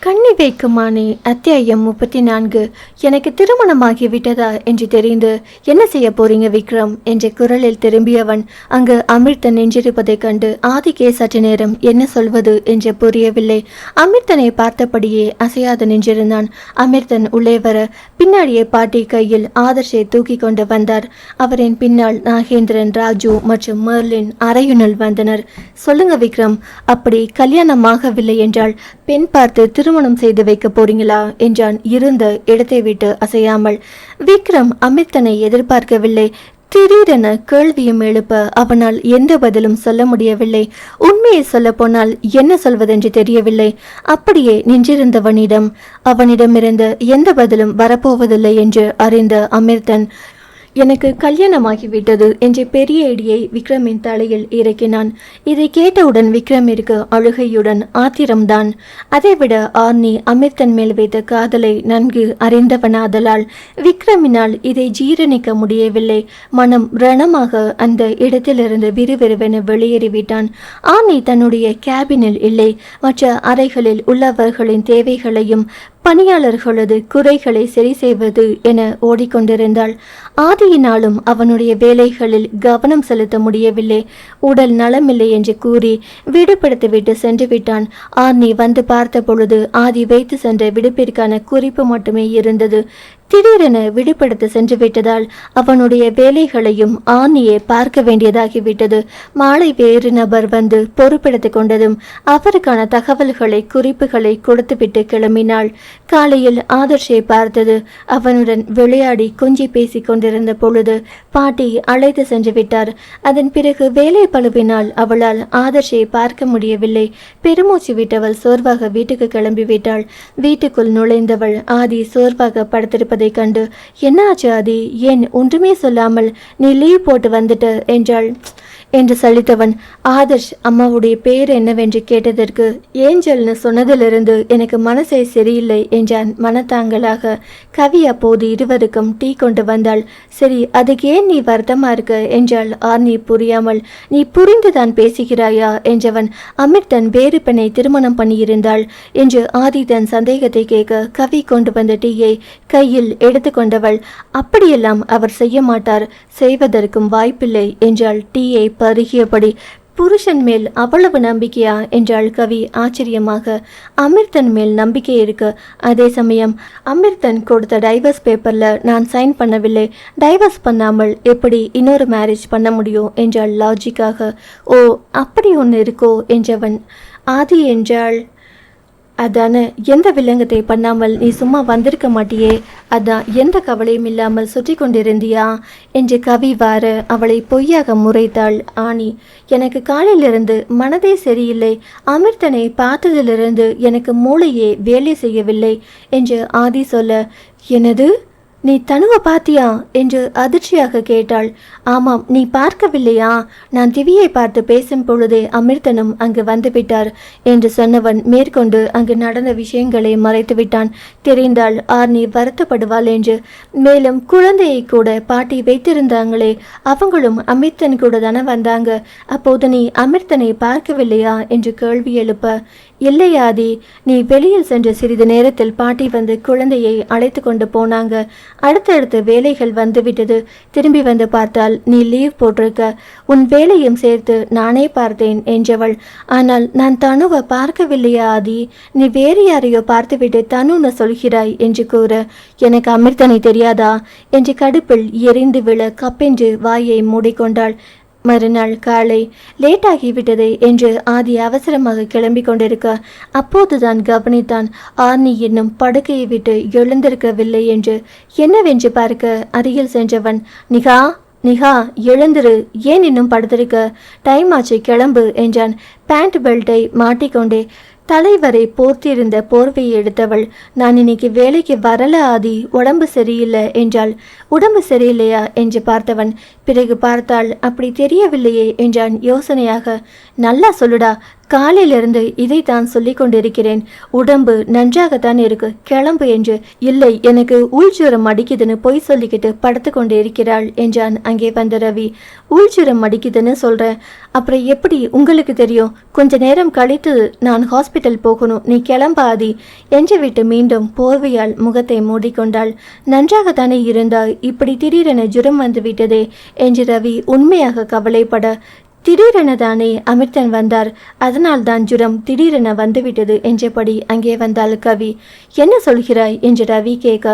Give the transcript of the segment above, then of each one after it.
கண்ணி வைக்குமானே அத்தியாயம் முப்பத்தி நான்கு எனக்கு திருமணமாகி விட்டதா என்று தெரிந்து என்ன செய்ய போறீங்க விக்ரம்? என்ற குரலில் திரும்பியவன் அங்கு அமிர்தன் நெஞ்சிருப்பதைக் கண்டு ஆதிக்கே சற்று நேரம் என்ன சொல்வது? என்று புரியவில்லை. அமிர்தனை பார்த்தபடியே அசையாது நின்றிருந்தான். அமிர்தன் உள்ளே வர பின்னாடியே பாட்டி கையில் ஆதர்ஷை தூக்கி கொண்டு வந்தார். அவரின் பின்னால் நாகேந்திரன் ராஜு மற்றும் மெர்லின் அரையுணல் வந்தனர். சொல்லுங்க விக்ரம் அப்படி கல்யாணமாகவில்லை என்றால் பெண் பார்த்து திருமணம் செய்து வைக்க போறீங்களா என்றான். இருந்த இடத்தை விட்டு அசையாமல். விக்ரம் அமித்தனை எதிர்பார்க்கவில்லை. திடீரென கேள்வியும் எழுப்ப அவனால் எந்த பதிலும் சொல்ல முடியவில்லை. உண்மையை சொல்ல போனால் என்ன சொல்வதென்று தெரியவில்லை. அப்படியே நின்றிருந்தவனிடம் அவனிடமிருந்து எந்த பதிலும் வரப்போவதில்லை என்று அறிந்த அமிர்தன் எனக்கு கல்யாணமாகிவிட்டது என்ற பெரிய இடியை விக்ரமின் தலையில் இறக்கினான். இதை கேட்டவுடன் விக்ரமிற்கு அழுகையுடன் ஆத்திரம்தான். அதைவிட ஆர்னி அமிர்தன் மேல் வைத்த காதலை நன்கு அறிந்தவனாதலால் விக்ரமினால் இதை ஜீரணிக்க முடியவில்லை. மனம் ரணமாக அந்த இடத்திலிருந்து விறுவிறுவென வெளியேறிவிட்டான். ஆர்னி தன்னுடைய கேபினில் இல்லை. மற்ற அறைகளில் உள்ளவர்களின் தேவைகளையும் பணியாளர்களது குறைகளை சரி செய்வது என ஓடிக்கொண்டிருந்தாள். ஆதியினாலும் அவனுடைய வேலைகளில் கவனம் செலுத்த முடியவில்லை. உடல் நலமில்லை என்று கூறி விடுபடுத்திவிட்டு சென்று விட்டான். ஆர்னி வந்து பார்த்த பொழுது ஆதி வைத்து சென்ற விடுப்பிற்கான குறிப்பு மட்டுமே இருந்தது. திடீரென விடுபடுத்த சென்று விட்டதால் அவனுடைய வேலைகளையும் ஆனியே பார்க்க வேண்டியதாகிவிட்டது. மாலை வேறு நபர் வந்து பொறுப்பெடுத்து கொண்டதும் அவருக்கான தகவல்களை குறிப்புகளை கொடுத்துவிட்டு கிளம்பினாள். காலையில் ஆதர்ஷை பார்த்தது. அவனுடன் விளையாடி கொஞ்சி பேசி கொண்டிருந்த பொழுது பாட்டி அழைத்து சென்று விட்டார். அதன் பிறகு வேலை பழுவினால் அவளால் ஆதர்ஷை பார்க்க முடியவில்லை. பெருமூச்சு விட்டவள் சோர்வாக வீட்டுக்கு கிளம்பிவிட்டாள். வீட்டுக்குள் நுழைந்தவள் ஆதி சோர்வாக படுத்திருப்பதைக் கண்டு என்ன ஆச்சு ஆதி? ஏன் ஒன்றுமே சொல்லாமல் நீ லீவ் போட்டு வந்துட்டு? என்றாள். என்று சலித்தவன் ஆதர்ஷ் அம்மாவுடைய பேர் என்னவென்று கேட்டதற்கு ஏஞ்சல்னு சொன்னதிலிருந்து எனக்கு மனசே சரியில்லை என்றான் மனத்தாங்கலாக கவி அப்போது இருவருக்கும் டீ கொண்டு வந்தாள். சரி அதுக்கு ஏன் நீ வருத்தமா இருக்க? என்றாள் ஆர்னி புரியாமல். நீ புரிந்துதான் பேசுகிறாயா? என்றவன். அமிர்தன் வேறு பெண்ணை திருமணம் பண்ணியிருந்தாள் என்று ஆதி தன் சந்தேகத்தை கேட்க கவி கொண்டு வந்த டீயை கையில் எடுத்துக்கொண்டவள் அப்படியெல்லாம் அவர் செய்ய மாட்டார். செய்வதற்கும் வாய்ப்பில்லை என்றாள் டீயை பருகியபடி புருஷன் மேல் அவ்வளவு நம்பிக்கையா? என்றாள் கவி ஆச்சரியமாக. அமிர்தன் மேல் நம்பிக்கை இருக்கு. அதே சமயம் அமிர்தன் கொடுத்த டைவர்ஸ் பேப்பரில் நான் சைன் பண்ணவில்லை. டைவர்ஸ் பண்ணாமல் எப்படி இன்னொரு மேரேஜ் பண்ண முடியும்? என்றாள் லாஜிக்காக. ஓ அப்படி ஒன்று இருக்கோ? என்றவன். ஆதி என்றாள். அதான எந்த வில்லங்கத்தை பண்ணாமல் நீ சும்மா வந்திருக்க மாட்டியே? அதான் எந்த கவலையும் இல்லாமல் சுற்றி கொண்டிருந்தியா? என்று கவி வார அவளை பொய்யாக முறைத்தாள் ஆணி எனக்கு காலையிலிருந்து மனதே சரியில்லை. அமிர்தனை பார்த்ததிலிருந்து எனக்கு மூளையே வேலை செய்யவில்லை என்று ஆதி சொல்ல எனது நீ தனுவை பாத்தியா? என்று அதிர்ச்சியாக கேட்டாள். ஆமாம் நீ பார்க்கவில்லையா? நான் திவியை பார்த்து பேசும் பொழுதே அமிர்தனும் அங்கு வந்துவிட்டார் என்று சொன்னவன் மேற்கொண்டு அங்கு நடந்த விஷயங்களை மறைத்து விட்டான் தெரிந்தால் ஆர்னி வருத்தப்படுவாள் என்று. மேலும் குழந்தையை கூட பாட்டி வைத்திருந்தாங்களே அவங்களும் அமிர்தன் கூட தானே வந்தாங்க. அப்போது நீ அமிர்தனை பார்க்கவில்லையா? என்று கேள்வி எழுப்ப இல்லையாதி நீ வெளியில் சென்ற சிறிது நேரத்தில் பாட்டி வந்து குழந்தையை அழைத்து கொண்டு போனாங்க. அடுத்தடுத்து வேலைகள் வந்துவிட்டது. திரும்பி வந்து பார்த்தால் நீ லீவ் போட்டிருக்க. உன் வேலையும் சேர்த்து நானே பார்த்தேன் என்றவள். ஆனால் நான் தனுவை பார்க்கவில்லையா ஆதி? நீ வேறு யாரையோ பார்த்துவிட்டு தனுன்னு சொல்கிறாய் என்று கூற. எனக்கு அமிர்தனை தெரியாதா? என்று கடுப்பில் எரிந்து விழ கப்பென்று வாயை மூடிக்கொண்டாள். மறுநாள் காலை லேட்டாகிவிட்டது என்று ஆதி அவசரமாக கிளம்பி கொண்டிருக்க அப்போதுதான் கவனித்தான் ஆர்னி என்னும் படுக்கையை விட்டு எழுந்திருக்கவில்லை என்று. என்னவென்று பார்க்க அருகில் சென்றவன் நிகா நிகா எழுந்திரு. ஏன் இன்னும் படுத்திருக்க? டைம் ஆச்சு கிளம்பு என்றான். பேண்ட் பெல்ட்டை மாட்டிக்கொண்டே தலைவரை போர்த்தியிருந்த போர்வையை எடுத்தவள் நான் இன்னைக்கு வேலைக்கு வரல ஆதி. உடம்பு சரியில்லை என்றாள். உடம்பு சரியில்லையா? என்று பார்த்தவன் பிறகு பார்த்தாள் அப்படி தெரியவில்லையே என்றான் யோசனையாக. நல்லா சொல்லுடா. காலையிலிருந்து இதைத்தான் சொல்லிக் கொண்டிருக்கிறேன். உடம்பு நன்றாகத்தான் இருக்கு. கிளம்பு என்று. இல்லை எனக்கு உள்ஜுரம் அடிக்குதுன்னு பொய் சொல்லிக்கிட்டு படுத்து கொண்டு இருக்கிறாள் என்றான் அங்கே வந்த ரவி. உள்ஜுரம் அடிக்குதுன்னு சொல்றேன் அப்புறம் எப்படி உங்களுக்கு தெரியும்? கொஞ்ச நேரம் கழித்து நான் ஹாஸ்பிட்டல் போகணும். நீ கிளம்பாதி என்று விட்டு மீண்டும் போர்வையால் முகத்தை மூடிக்கொண்டாள். நன்றாகத்தானே இருந்தால் இப்படி திடீரென ஜுரம் வந்து விட்டதே என்று ரவி உண்மையாக கவலைப்பட திடீரென தானே அமிர்தன் வந்தார். அதனால் தான் ஜுரம் திடீரென வந்துவிட்டது என்றபடி அங்கே வந்தாள் கவி. என்ன சொல்கிறாய்? என்று ரவி கேட்க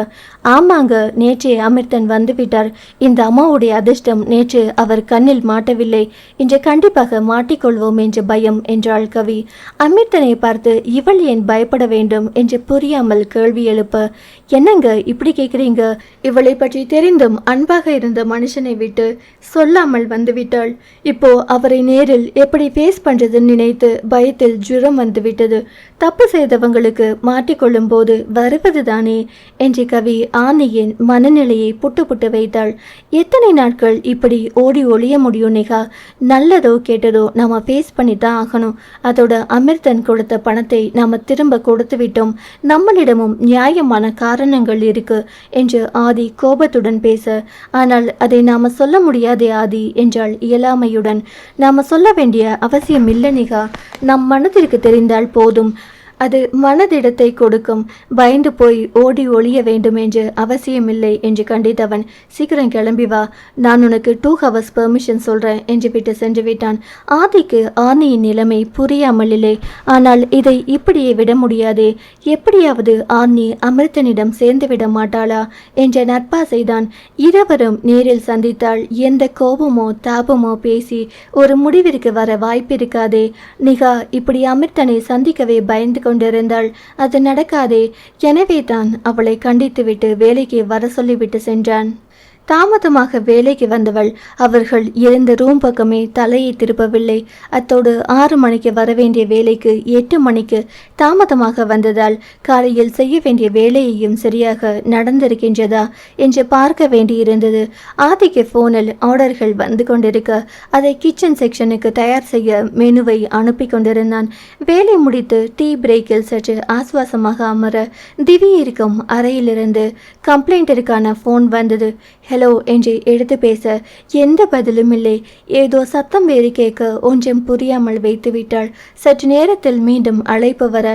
ஆமாங்க நேற்றே அமிர்தன் வந்துவிட்டார். இந்த அம்மாவுடைய அதிர்ஷ்டம் நேற்று அவர் கண்ணில் மாட்டவில்லை. இன்று கண்டிப்பாக மாட்டிக்கொள்வோம் என்று பயம் என்றாள் கவி. அமிர்தனை பார்த்து இவள் ஏன் பயப்பட வேண்டும்? என்று புரியாமல் கேள்வி எழுப்ப. என்னங்க இப்படி கேட்குறீங்க இவளை பற்றி தெரிந்தும் அன்பாக இருந்த மனுஷனை விட்டு சொல்லாமல் வந்துவிட்டாள். இப்போ அவரை நேரில் எப்படி ஃபேஸ் பண்ணுறதுன்னு நினைத்து பயத்தில் ஜுரம் வந்துவிட்டது. தப்பு செய்தவங்களுக்கு மாட்டிக்கொள்ளும் போது வருவது தானே என்று கவி ஆனியின் மனநிலையை புட்டு புட்டு வைத்தாள். எத்தனை நாட்கள் இப்படி ஓடி ஒளிய முடியும் நிகா? நல்லதோ கேட்டதோ நாம ஃபேஸ் பண்ணி தான் ஆகணும். அதோட அமிர்தன் கொடுத்த பணத்தை நாம திரும்ப கொடுத்து விட்டோம். நம்மளிடமும் நியாயமான காரணங்கள் இருக்கு என்று ஆதி கோபத்துடன் பேச ஆனால் அதை நாம சொல்ல முடியாதே ஆதி என்றாள் இயலாமையுடன். நாம சொல்ல வேண்டிய அவசியம் இல்லை நிகா. நம் மனதிற்கு தெரிந்தால் போதும். அது மனதிடத்தை கொடுக்கும். பயந்து போய் ஓடி ஒளிய வேண்டும் என்று அவசியமில்லை என்று கண்டித்தவன் சீக்கிரம் கிளம்பி வா. நான் உனக்கு டூ ஹவர்ஸ் பெர்மிஷன் சொல்கிறேன் என்று விட்டு சென்று விட்டான். ஆதிக்கு ஆனியின் நிலைமை புரியாமலில்லை. ஆனால் இதை இப்படியே விட முடியாதே. எப்படியாவது ஆனி அமிர்தனிடம் சேர்ந்து விட மாட்டாளா? என்ற நட்பாசைதான் இருவரும் நேரில் சந்தித்தால் எந்த கோபமோ தாபமோ பேசி ஒரு முடிவிற்கு வர வாய்ப்பிருக்காதே. நிகா இப்படி அமிர்தனை சந்திக்கவே பயந்து கொண்டிருந்தாள். அது நடக்காதே. எனவே தான் அவளை கண்டித்துவிட்டு வேலைக்கு வர சொல்லிவிட்டு சென்றான். தாமதமாக வேலைக்கு வந்தவள். அவர்கள் இருந்த ரூம் பக்கமே தலையை திருப்பவில்லை. அத்தோடு ஆறு மணிக்கு வர வேண்டிய வேலைக்கு எட்டு மணிக்கு தாமதமாக வந்ததால் காலையில் செய்ய வேண்டிய வேலையையும் சரியாக நடந்திருக்கின்றதா என்று பார்க்க வேண்டியிருந்தது. ஆதிக்கு ஃபோனில் ஆர்டர்கள் வந்து கொண்டிருக்க அதை கிச்சன் செக்ஷனுக்கு தயார் செய்ய மெனுவை அனுப்பி கொண்டிருந்தான். வேலை முடித்து டீ பிரேக்கில் சற்று ஆசுவாசமாக அமர திவி இருக்கும் அறையிலிருந்து கம்ப்ளைண்டிற்கான ஃபோன் வந்தது. ஹலோ என்று எடுத்து பேச எந்த பதிலும் இல்லை. ஏதோ சத்தம் வேறு கேட்க ஒன்றும் புரியாமல் வைத்து விட்டாள். சற்று நேரத்தில் மீண்டும் அழைப்பு வர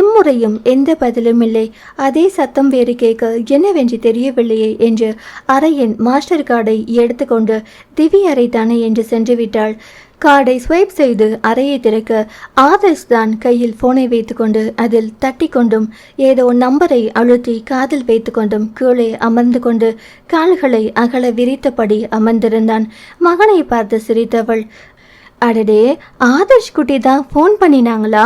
இம்முறையும் எந்த பதிலும் இல்லை. அதே சத்தம் வேறு கேட்க என்னவென்று தெரியவில்லையே என்று அறையின் மாஸ்டர் கார்டை எடுத்துக்கொண்டு திவி அறை தானே என்று சென்று விட்டாள். கார்டை ஸ்வைப் செய்து அறையை திறக்க ஆதர்ஷ் தான் கையில் போனை வைத்துக்கொண்டு அதில் தட்டி கொண்டும் ஏதோ நம்பரை அழுத்தி காதில் வைத்துக்கொண்டும் கீழே அமர்ந்து கொண்டு கால்களை அகல விரித்தபடி அமர்ந்திருந்தான். மகனை பார்த்து சிரித்தவள் அடடே ஆதர்ஷ் குட்டி தான் ஃபோன் பண்ணினாங்களா?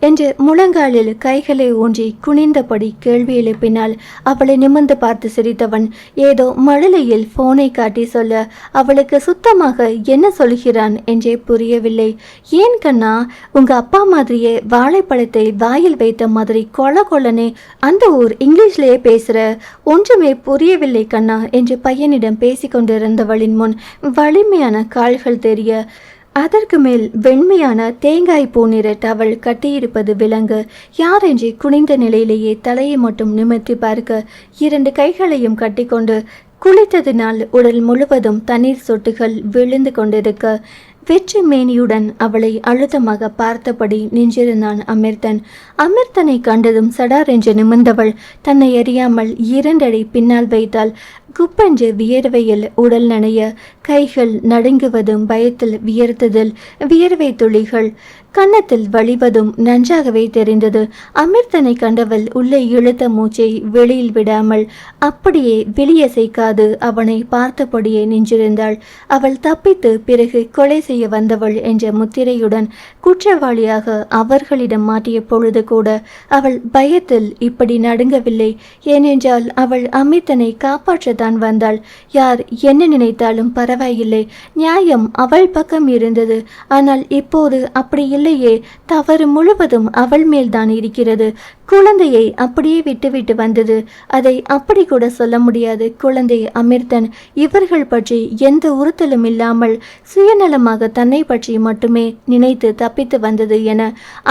என்று முழங்காலில் கைகளை ஊன்றி குனிந்தபடி கேள்வி எழுப்பினாள். அவளை நிமிர்ந்து பார்த்து சிரித்தவன் ஏதோ மழலையில் ஃபோனை காட்டி சொல்ல அவளுக்கு சுத்தமாக என்ன சொல்கிறான் என்றே புரியவில்லை. ஏன் கண்ணா உங்க அப்பா மாதிரியே வாழைப்பழத்தை வாயில் வைத்த மாதிரி கொல கொலனே அந்த ஊர் இங்கிலீஷ்லேயே பேசுற? ஒன்றுமே புரியவில்லை கண்ணா என்று பையனிடம் பேசிக்கொண்டிருந்தவளின் முன் வலிமையான கால்கள் தெரிய அதற்கு மேல் வெண்மையான தேங்காய் பூ நிற டவல் கட்டியிருப்பது விலங்கு. யாரென்றி குனிந்த நிலையிலேயே தலையை மட்டும் நிமித்தி பார்க்க இரண்டு கைகளையும் கட்டிக்கொண்டு குளித்ததினால் உடல் முழுவதும் தண்ணீர் சொட்டுகள் விழுந்து கொண்டிருக்க வெற்றி மேனியுடன் அவளை அழுத்தமாக பார்த்தபடி நின்றிருந்தான் அமிர்தன். அமிர்தனை கண்டதும் சடார் என்று நிமிர்ந்தவள் தன்னை அறியாமல் இரண்டடி பின்னால் வைத்தால் குப்பென்று வியர்வையில் உடல் நனைய கைகள் நடுங்குவதும் பயத்தில் வியர்த்ததில் வியர்வை துளிகள் கன்னத்தில் வழிவதும் நன்றாகவே தெரிந்தது. அமிர்தனை கண்டவள் உள்ளே இழுத்த மூச்சை வெளியில் விடாமல் அப்படியே வெளியசைக்காது அவனை பார்த்தபடியே நின்றிருந்தாள். அவள் தப்பித்து பிறகு கொலை செய்ய வந்தவள் என்ற முத்திரையுடன் குற்றவாளியாக அவர்களிடம் மாட்டிய பொழுது கூட அவள் பயத்தில் இப்படி நடுங்கவில்லை. ஏனென்றால் அவள் அமிர்தனை காப்பாற்றத்தான் வந்தாள். யார் என்ன நினைத்தாலும் பரவாயில்லை. நியாயம் அவள் பக்கம் இருந்தது. ஆனால் இப்போது அப்படி இல்லையே தவறு முழுவதும் அவள் மேல்தான் இருக்கிறது. குழந்தையை அப்படியே விட்டுவிட்டு வந்தது. அதை அப்படி கூட சொல்ல முடியாது. குழந்தை அமிர்தன் இவர்கள் பற்றி எந்த உறுத்தலும் இல்லாமல் சுயநலமாக தன்னை பற்றி மட்டுமே நினைத்து தப்பித்து வந்தது என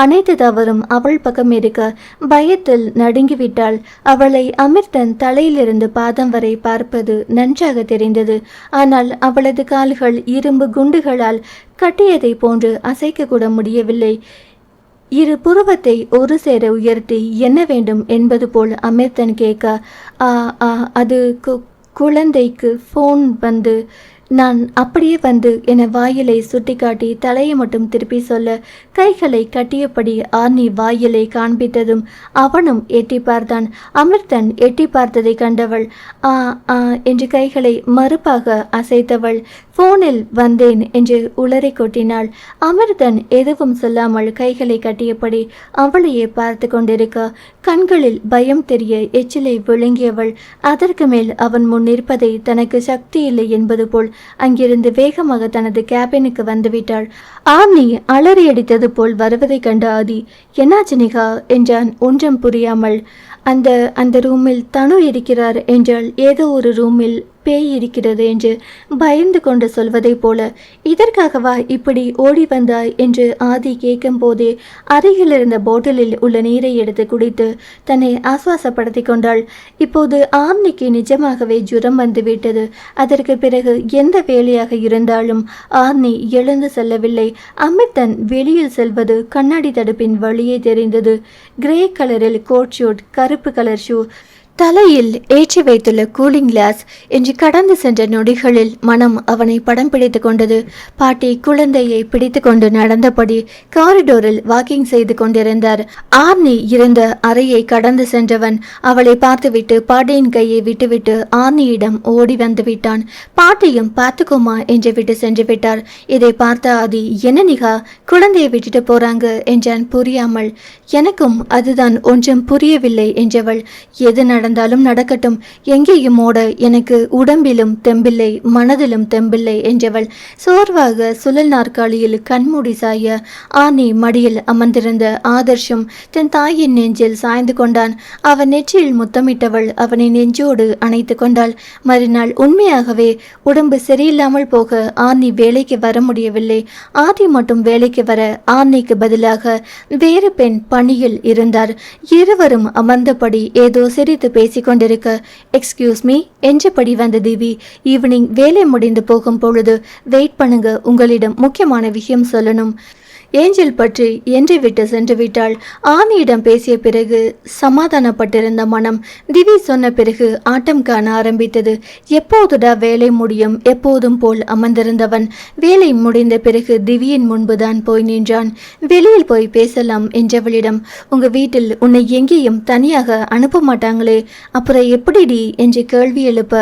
அனைத்து தவறும் அவள் பக்கம் இருக்க பயத்தில் நடுங்கிவிட்டாள். அவளை அமிர்தன் தலையிலிருந்து பாதம் வரை பார்ப்பது நன்றாக தெரிந்தது. ஆனால் அவளது கால்கள் இரும்பு குண்டுகளால் கட்டியதை போன்று அசைக்க கூட முடியவில்லை. இரு புருவத்தை ஒரு சேர உயர்த்தி என்ன வேண்டும் என்பது போல் அமிர்தன் கேட்க "ஆ, ஆ, அது கு- குழந்தைக்கு ஃபோன் வந்து நான் அப்படியே வந்து என வாயிலை சுட்டிக்காட்டி தலையை மட்டும் திருப்பி சொல்ல கைகளை கட்டியபடி ஆர்னி வாயிலை காண்பித்ததும் அவனும் எட்டி பார்த்தான். அமிர்தன் எட்டி பார்த்ததை கண்டவள் ஆ ஆ என்று கைகளை மறுப்பாக அசைத்தவள். ஃபோனில் வந்தேன் என்று உளறி கொட்டினாள். அமிர்தன் எதுவும் சொல்லாமல் கைகளை கட்டியபடி அவளையே பார்த்து கொண்டிருக்க கண்களில் பயம் தெரிய எச்சிலை விழுங்கியவள் அதற்கு மேல் அவன் முன் நிற்பதை தனக்கு சக்தி இல்லை என்பது போல் அங்கிருந்து வேகமாக தனது கேபினுக்கு வந்துவிட்டாள். ஆர்னி அலறியடித்தது போல் வருவதைக் கண்ட ஆதி என்னாச்சு நிகா? என்றான். ஒன்றும் புரியாமல். அந்த அந்த ரூமில் தனு இருக்கிறார் என்றால் ஏதோ ஒரு ரூமில் பேய் இருக்கிறது என்று பயந்து கொண்டு சொல்வதைப் போல இதற்காகவா இப்படி ஓடி வந்தாய்? என்று ஆதி கேட்கும் போதே அருகில் இருந்த போட்டலில் உள்ள நீரை எடுத்து குடித்து தன்னை ஆசுவாசப்படுத்தி கொண்டாள். இப்போது ஆர்னிக்கு நிஜமாகவே ஜுரம் வந்துவிட்டது அதற்கு பிறகு எந்த வேலையாக இருந்தாலும் ஆர்னி எழுந்து செல்லவில்லை. அமிர்தன் வெளியில் செல்வது கண்ணாடி தடுப்பின் வழியே தெரிந்தது. கிரே கலரில் கோட் ஷூட் கருப்பு கலர் ஷூ தலையில் ஏற்றி வைத்துள்ள கூலிங் கிளாஸ் என்று கடந்து சென்ற நொடிகளில் மனம் அவனை படம் பிடித்து கொண்டது. பாட்டி குழந்தையை பிடித்து கொண்டு நடந்தபடி காரிடோரில் வாக்கிங் செய்து கொண்டிருந்தார். ஆர்னி இருந்த அறையை கடந்து சென்றவன் அவளை பார்த்துவிட்டு பாட்டியின் கையை விட்டுவிட்டு ஆர்னியிடம் ஓடி வந்து விட்டான். பாட்டியும் பார்த்துக்கோமா என்று விட்டு சென்று விட்டார். இதை பார்த்த ஆதி என்ன நிகா குழந்தையை விட்டுட்டு போறாங்க? என்றான் புரியாமல். எனக்கும் அதுதான் ஒன்றும் புரியவில்லை என்றவள். எது நடந்தாலும் நடக்கட்டும். எங்கேயும் ஓட எனக்கு உடம்பிலும் தெம்பில்லை மனதிலும் தெம்பில்லை என்றவள் சோர்வாக சுழல் நாற்காலியில் கண்மூடி சாய ஆனி மடியில் அமர்ந்திருந்த ஆதர்ஷம் தன் தாயின் நெஞ்சில் சாய்ந்து கொண்டான். அவன் நெற்றியில் முத்தமிட்டவள் அவனை நெஞ்சோடு அணைத்து கொண்டாள். மறுநாள் உண்மையாகவே உடம்பு சரியில்லாமல் போக ஆனி வேலைக்கு வர முடியவில்லை. ஆதி மட்டும் வேலைக்கு வர ஆன்னிக்கு பதிலாக வேறு பெண் பணியில் இருந்தார். இருவரும் அமர்ந்தபடி ஏதோ சிரித்து பேசிக்கொண்டிருக்க எக்ஸ்கியூஸ் மீ என்றபடி வந்த தேவி ஈவினிங் வேலை முடிந்து போகும் பொழுது வெயிட் பண்ணுங்க உங்களிடம் முக்கியமான விஷயம் சொல்லணும். ஏஞ்சல் பற்றி என்று விட்டு சென்று விட்டாள். ஆனியிடம் பேசிய பிறகு சமாதானப்பட்டிருந்த மனம் திவி சொன்ன பிறகு ஆட்டம் காண ஆரம்பித்தது. எப்போதுடா வேலை முடியும் எப்போதும் போல் அமர்ந்திருந்தவன். வேலை முடிந்த பிறகு திவியின் முன்புதான் போய் நின்றான். வெளியில் போய் பேசலாம் என்றவளிடம் உங்க வீட்டில் உன்னை எங்கேயும் தனியாக அனுப்ப மாட்டாங்களே அப்புறம் எப்படிடி? என்று கேள்வி எழுப்ப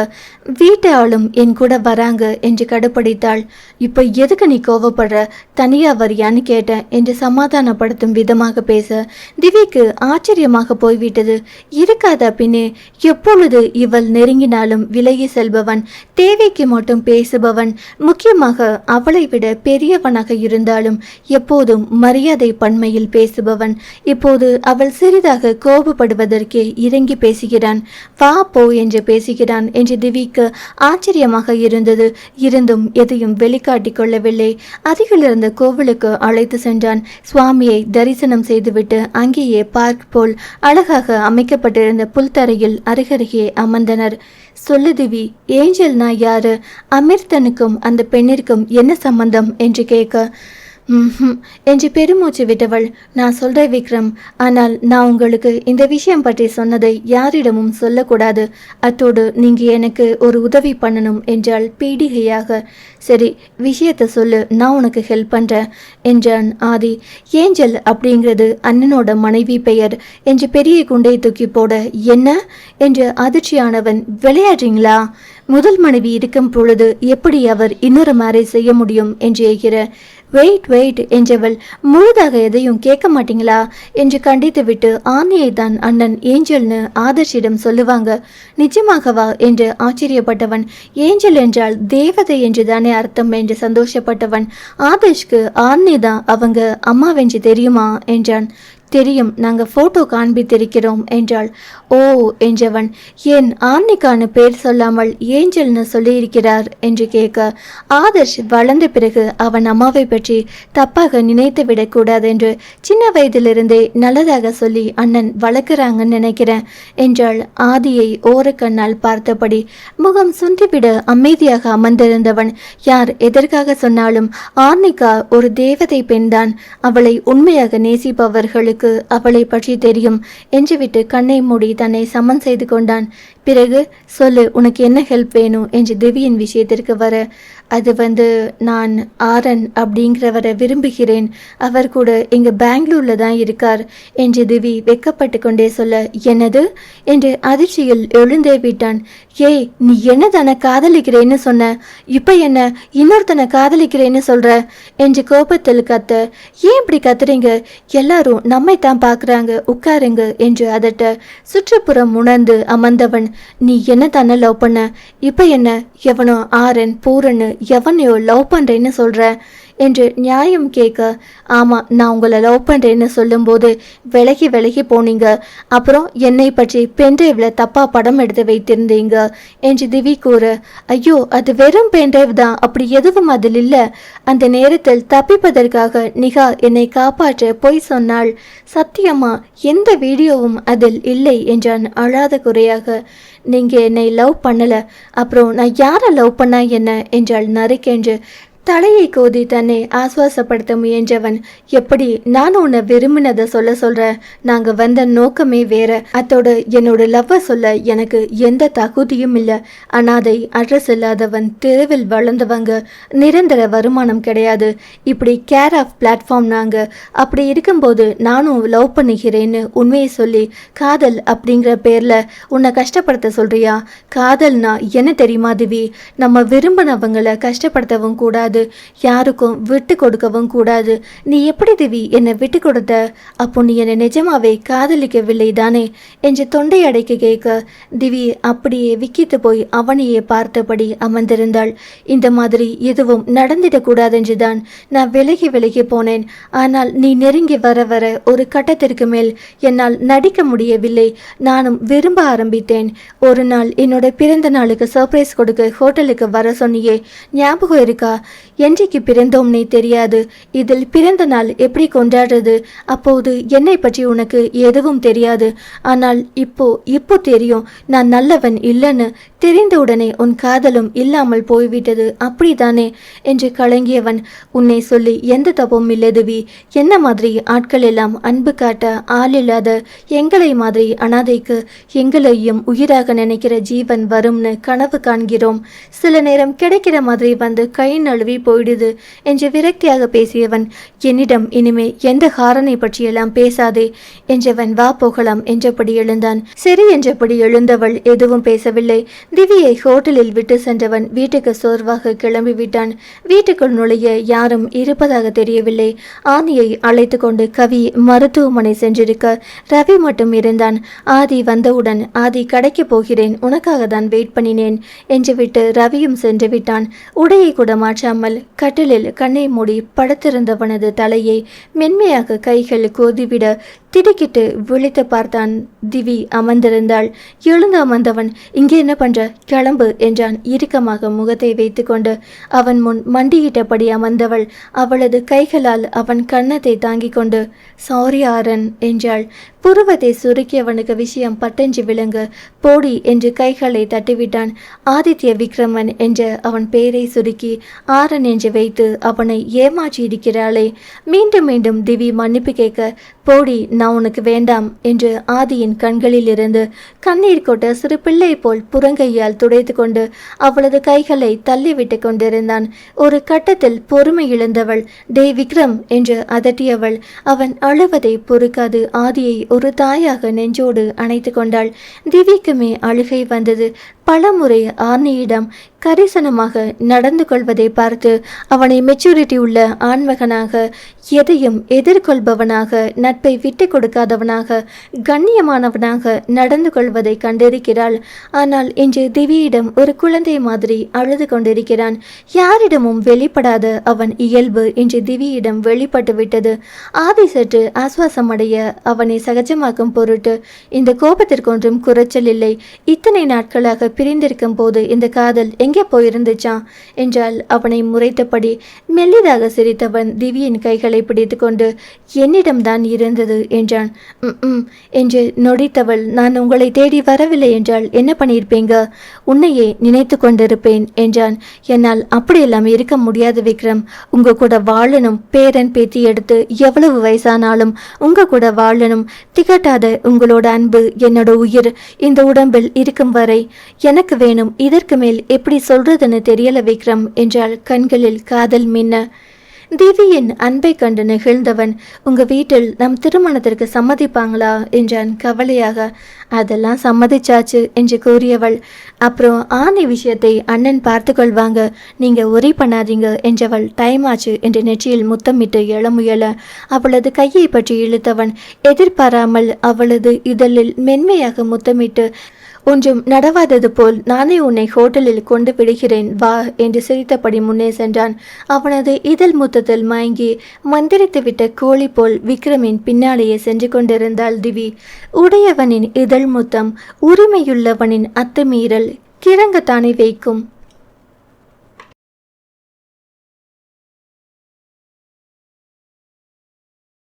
வீட்டு ஆளும் என் கூட வராங்க என்று கடுப்படித்தாள். இப்போ எதுக்கு நீ கோவப்படுற? தனியா வரியான்னு கேட்டேன் என்று சமாதானப்படுத்தும் விதமாக பேச திவிக்கு ஆச்சரியமாக போய்விட்டது. இருக்காத பின்னே எப்பொழுது இவள் நெருங்கினாலும் விலகி செல்பவன் தேவைக்கு மட்டும் பேசுபவன் முக்கியமாக அவளை விட பெரியவனாக இருந்தாலும் எப்போதும் மரியாதை பன்மையில் பேசுபவன். இப்போது அவள் சிறிதாக கோபப்படுவதற்கே இறங்கி பேசுகிறான். வா போ என்று பேசுகிறான் என்று திவிக்கு ஆச்சரியமாக இருந்தது. இருந்தும் எதையும் வெளிக்காட்டிக் கொள்ளவில்லை. அருகில் கோவிலுக்கு அழை அழைத்து சென்றான். சுவாமியை தரிசனம் செய்துவிட்டு அங்கேயே பார்க் போல் அழகாக அமைக்கப்பட்டிருந்த புல்தரையில் அருகருகே அமர்ந்தனர். சொல்லு திவி ஏஞ்சல்னா யாரு? அமிர்தனுக்கும் அந்த பெண்ணிற்கும் என்ன சம்பந்தம்? என்று கேட்க என்று பெருமூச்சு விட்டவள் நான் சொல்றேன் விக்ரம். ஆனால் நான் உங்களுக்கு இந்த விஷயம் பற்றி சொன்னதை யாரிடமும் சொல்லக்கூடாது. அத்தோடு நீங்க எனக்கு ஒரு உதவி பண்ணணும் என்றால் பீடிகையாக. சரி விஷயத்த சொல்லு. நான் உனக்கு ஹெல்ப் பண்றேன் என்றான் ஆதி. ஏஞ்சல் அப்படிங்கிறது அண்ணனோட மனைவி பெயர் என்று பெரிய குண்டை தூக்கி போட என்ன? என்று அதிர்ச்சியானவன் விளையாடுறீங்களா? முதல் மனைவி இருக்கும் பொழுது எப்படி அவர் இன்னொரு மேரேஜ் செய்ய முடியும்? என்று ஏகிற வெயிட் வெயிட் என்றவள் முழுதாக எதையும் கேட்க மாட்டீங்களா என்று கண்டித்துவிட்டு ஆர்னியை தான் அண்ணன் ஏஞ்சல்னு ஆதர்ஷிடம் சொல்லுவாங்க. நிஜமாகவா? என்று ஆச்சரியப்பட்டவன். ஏஞ்சல் என்றால் தேவதை என்று தானே அர்த்தம் என்று சந்தோஷப்பட்டவன். ஆதர்ஷ்க்கு ஆர்னி தான் அவங்க அம்மாவென்று தெரியுமா? என்றான். தெரியும் நாங்கள் ஃபோட்டோ காண்பித்திருக்கிறோம் என்றாள். ஓ என்றவன் ஏன் ஆர்னிக்கான பேர் சொல்லாமல் ஏஞ்சல்னு சொல்லியிருக்கிறார் என்று கேட்க ஆதர்ஷ் வளர்ந்த பிறகு அவன் அம்மாவை பற்றி தப்பாக நினைத்து விடக்கூடாது என்று சின்ன வயதிலிருந்தே நல்லதாக சொல்லி அண்ணன் வளர்க்குறாங்கன்னு நினைக்கிறேன் என்றாள். ஆதியை ஓரக்கண்ணால் பார்த்தபடி முகம் சுண்டிவிட அமைதியாக அமர்ந்திருந்தவன் யார் எதற்காக சொன்னாலும் ஆர்னிகா ஒரு தேவதை பெண்தான் அவளை உண்மையாக நேசிப்பவர்களுக்கு அவளை பற்றி தெரியும் என்றுவிட்டு கண்ணை மூடி தன்னை சமன் செய்து கொண்டான். பிறகு சொல்லு உனக்கு என்ன ஹெல்ப் வேணும்? என்று திவியின் விஷயத்திற்கு வர அது வந்து நான் ஆரன் அப்படிங்கிறவரை விரும்புகிறேன். அவர் கூட இங்கே பெங்களூரில் தான் இருக்கார் என்று திவி வெக்கப்பட்டு கொண்டே சொல்ல என்னது? என்று அதிர்ச்சியில் எழுந்தே விட்டான். ஏய் நீ என்ன தானே காதலிக்கிறேன்னு சொன்ன? இப்போ என்ன இன்னொருத்தனை காதலிக்கிறேன்னு சொல்ற? என்று கோபத்தில் கத்த ஏன் இப்படி கத்துறீங்க? எல்லாரும் நம்ம தான் பார்க்குறாங்க. உட்காருங்க என்று அதட்ட சுற்றுப்புறம் உணர்ந்து அமர்ந்தவன் நீ என்ன தானே லவ் பண்ண? இப்போ என்ன? எவனோ ஆரன் பூரன்னு எவனையோ லவ் பண்ணுறேன்னு சொல்கிற என்று நியாயம் கேட்க ஆமாம் நான் உங்களை லவ் பண்ணுறேன்னு சொல்லும்போது விலகி விலகி போனீங்க. அப்புறம் என்னை பற்றி பென்ட்ரைவில் தப்பாக படம் எடுத்து வைத்திருந்தீங்க. என்று திவி கூற ஐயோ அது வெறும் பென்ட்ரைவ் தான். அப்படி எதுவும் அதில் இல்லை. அந்த நேரத்தில் தப்பிப்பதற்காக நிகா என்னை காப்பாற்ற பொய் சொன்னாள். சத்தியமா எந்த வீடியோவும் அதில் இல்லை என்றான் அழாத குறையாக. நீங்கள் என்னை லவ் பண்ணலை. அப்புறம் நான் யாரை லவ் பண்ணா என்ன? என்றால் நறுக்கென்று. தலையை கோதி தன்னை ஆஸ்வாசப்படுத்த முயன்றவன். எப்படி நான் உன்னை விரும்பினதை சொல்ல சொல்கிறேன் நாங்கள் வந்த நோக்கமே வேற. அத்தோட என்னோட லவ்வை சொல்ல எனக்கு எந்த தகுதியும் இல்லை. அனாதை அட்ரஸ் இல்லாதவன் தெருவில் வளர்ந்தவங்க நிரந்தர வருமானம் கிடையாது. இப்படி கேர் ஆஃப் பிளாட்ஃபார்ம் நாங்கள் அப்படி இருக்கும்போது நானும் லவ் பண்ணுகிறேன்னு உண்மையை சொல்லி காதல் அப்படிங்கிற பேரில் உன்னை கஷ்டப்படுத்த சொல்றியா? காதல்னா என்ன தெரியுமா திவி? நம்ம விரும்பினவங்களை கஷ்டப்படுத்தவும் கூடாது. யாருக்கும் விட்டு கொடுக்கவும் கூடாது. நீ எப்படி திவி என்னை விட்டு கொடுத்த? அப்போ நீ என்னை நிஜமாவே காதலிக்கவில்லை தானே? என்று தொண்டை அடைக்க கேட்க திவி அப்படியே விக்கித்து போய் அவனையே பார்த்தபடி அமர்ந்திருந்தாள். இந்த மாதிரி எதுவும் நடந்திடக்கூடாதென்று தான் நான் விலகி விலகி போனேன். ஆனால் நீ நெருங்கி வர வர ஒரு கட்டத்திற்கு மேல் என்னால் நடிக்க முடியவில்லை. நானும் விரும்ப ஆரம்பித்தேன். ஒரு நாள் என்னோட பிறந்த நாளுக்கு சர்ப்ரைஸ் கொடுக்க ஹோட்டலுக்கு வர சொன்னியே. ஞாபகம் இருக்கா? என்றைக்கு பிறந்தோம்னே தெரியாது. இதில் பிறந்த நாள் எப்படி கொண்டாடுறது? அப்போது என்னை பற்றி உனக்கு எதுவும் தெரியாது. ஆனால் இப்போ இப்போ தெரியும். நான் நல்லவன் இல்லைன்னு தெரிந்தவுடனே உன் காதலும் இல்லாமல் போய்விட்டது. அப்படிதானே என்று கலங்கியவன் உன்னை சொல்லி எந்த தப்பும் இல்லதுவி என்ன மாதிரி ஆட்கள் எல்லாம் அன்பு காட்ட ஆள் இல்லாத எங்களை மாதிரி அனாதைக்கு எங்களையும் உயிராக நினைக்கிற ஜீவன் வரும்னு கனவு காண்கிறோம். சில நேரம் கிடைக்கிற மாதிரி வந்து கை நழுவி போயிடுது என்று விரக்தியாக பேசியவன் என்னிடம் இனிமே எந்த ஹாரனை பற்றியெல்லாம் பேசாதே என்றவன் வா போகலாம் என்றபடி எழுந்தான். சரி என்றபடி எழுந்தவள் எதுவும் பேசவில்லை. திவியை ஹோட்டலில் விட்டு சென்றவன் வீட்டுக்கு சோர்வாக கிளம்பி விட்டான் வீட்டுக்குள் நுழைய யாரும் இருப்பதாக தெரியவில்லை. ஆதியை அழைத்து கொண்டு கவி மருத்துவமனை சென்றிருக்க ரவி மட்டும் இருந்தான். ஆதி வந்தவுடன் ஆதி கடைக்கு போகிறேன். உனக்காக தான் வெயிட் பண்ணினேன் என்று விட்டு ரவியும் சென்று விட்டான். உடையை கூட மாற்றாமல் கட்டிலில் கண்ணை மூடி படுத்திருந்தவனது தலையை மென்மையாக கைகள் கோதிவிட திடுக்கிட்டு விழித்து பார்த்தான் திவி அமர்ந்திருந்தாள். எழுந்து அமர்ந்தவன் இங்கே என்ன பண்ற? கிளம்பு என்றான் இறுக்கமாக முகத்தை வைத்துக்கொண்டு. அவன் முன் மண்டியிட்டபடி அமர்ந்தவள். அவளது கைகளால் அவன் கன்னத்தை தாங்கிக் கொண்டு சாரி ஆரன் என்றாள். புருவத்தை சுருக்கியவனுக்கு விஷயம் பட்டென்று விளங்க போடி என்று கைகளை தட்டிவிட்டான். ஆதித்ய விக்ரமன் என்ற அவன் பெயரை சுருக்கி ஆரன் என்று வைத்து அவனை ஏமாற்றி இருக்கிறாளே மீண்டும் மீண்டும் திவி மன்னிப்பு கேட்க போடி நான் உனக்கு வேண்டாம் என்று ஆதியின் கண்களிலிருந்து கண்ணீர் கொட்ட சிறு பிள்ளை போல் புறங்கையால் துடைத்து கொண்டு அவளது கைகளை தள்ளிவிட்டு கொண்டிருந்தான். ஒரு கட்டத்தில் பொறுமை இழந்தவள் டே விக்ரம் என்று அதட்டியவள் அவன் அழுவதை பொறுக்காது ஆதியை ஒரு தாயாக நெஞ்சோடு அணைத்து கொண்டாள். திவிக்குமே அழுகை வந்தது. பலமுறை ஆர்னியிடம் கரிசனமாக நடந்து கொள்வதை பார்த்து அவனை மெச்சூரிட்டி உள்ள ஆண்மகனாக எதையும் எதிர்கொள்பவனாக நட்பை விட்டு கொடுக்காதவனாக கண்ணியமானவனாக நடந்து கொள்வதை கண்டிருக்கிறாள். ஆனால் இன்று திவியிடம் ஒரு குழந்தை மாதிரி அழுது கொண்டிருக்கிறான். யாரிடமும் வெளிப்படாத அவன் இயல்பு இன்று திவியிடம் வெளிப்பட்டு விட்டது. ஆதி சற்று ஆஸ்வாசமடைய அவனை சகஜமாக்கும் பொருட்டு இந்த கோபத்திற்கொன்றும் குறைச்சல் இல்லை. இத்தனை நாட்களாக பிரிந்திருக்கும் போது இந்த காதல் எங்கே போயிருந்துச்சான் என்றால் அவனை முறைத்தபடி மெல்லிதாக சிரித்தவன் திவியின் கைகளை பிடித்துக்கொண்டு என்னிடம்தான் இருந்தது? என்றான். ம் என்று நொடித்தவள் நான் உங்களை தேடி வரவில்லை என்றால் என்ன பண்ணியிருப்பீங்க? உன்னையே நினைத்து கொண்டிருப்பேன் என்றான். என்னால் அப்படியெல்லாம் இருக்க முடியாது விக்ரம். உங்க கூட வாழணும் பேரன் பேத்தி எடுத்து எவ்வளவு வயசானாலும் உங்க கூட வாழணும் திகட்டாத உங்களோட அன்பு என்னோட உயிர் இந்த உடம்பில் இருக்கும் வரை எனக்கு வேணும் இதற்கு மேல் எப்படி சொல்றதுன்னு தெரியல விக்ரம் என்றால் கண்களில் காதல் மின்ன. திவியின் அன்பை கண்டு நெகிழ்ந்தவன் உங்க வீட்டில் நம் திருமணத்திற்கு சம்மதிப்பாங்களா? என்றான் கவலையாக. அதெல்லாம் சம்மதிச்சாச்சு என்று கூறியவள். அப்புறம் ஆணை விஷயத்தை அண்ணன் பார்த்து கொள்வாங்க நீங்க ஒரே பண்ணாதீங்க என்றவள். டைம் ஆச்சு என்று நெற்றியில் முத்தமிட்டு எழ முயல. அவளது கையை பற்றி இழுத்தவன் எதிர்பாராமல் அவளது இதழில் மென்மையாக முத்தமிட்டு ஒன்றும் நடவாதது போல் நானே உன்னை ஹோட்டலில் கொண்டு விடுகிறேன் வா என்று சிரித்தபடி முன்னே சென்றான். அவனது இதழ் முத்தத்தில் மயங்கி மந்திரித்துவிட்ட கோழி போல் விக்ரமின் பின்னாலேயே சென்று கொண்டிருந்தாள் திவி. உடையவனின் இதழ் முத்தம் உரிமையுள்ளவனின் அத்துமீறல் கிறங்கத்தானே வைக்கும்.